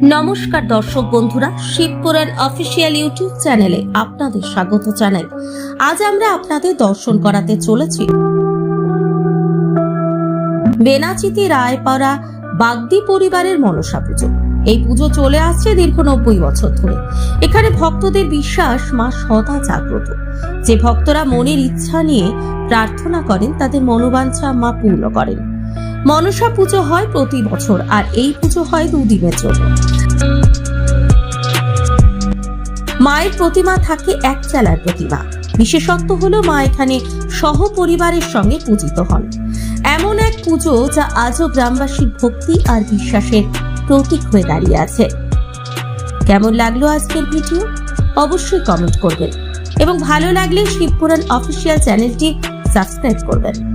নমস্কার দর্শক বন্ধুরা, শিবপুরের অফিসিয়াল ইউটিউব চ্যানেলে আপনাদের স্বাগত জানাই। আজ আমরা আপনাদের দর্শন করাতে চলেছি। বেনাচিতি রায়পাড়া বাগদি পরিবারের মনসা পুজো। এই পুজো চলে আসছে দীর্ঘ নব্বই বছর ধরে। এখানে ভক্তদের বিশ্বাস মা সদা জাগ্রত। যে ভক্তরা মনের ইচ্ছা নিয়ে প্রার্থনা করেন, তাদের মনোবাঞ্ছা মা পূর্ণ করেন। মনসা পুজো হয় প্রতি বছর, আর এই পুজো হয় দুদিনের জন্য। মায়ের প্রতিমা থাকে এক চালার প্রতিমা। বিশেষত্ব হলো মা এখানে সহ পরিবারের সঙ্গে পূজিত হন। এমন এক পুজো যা আজও গ্রামবাসীর ভক্তি আর বিশ্বাসের প্রতীক হয়ে দাঁড়িয়ে আছে। কেমন লাগল আজকের ভিডিও? অবশ্যই কমেন্ট করবেন। এবং ভালো লাগলে শিবপুরাণ অফিসিয়াল চ্যানেলটি সাবস্ক্রাইব করবেন।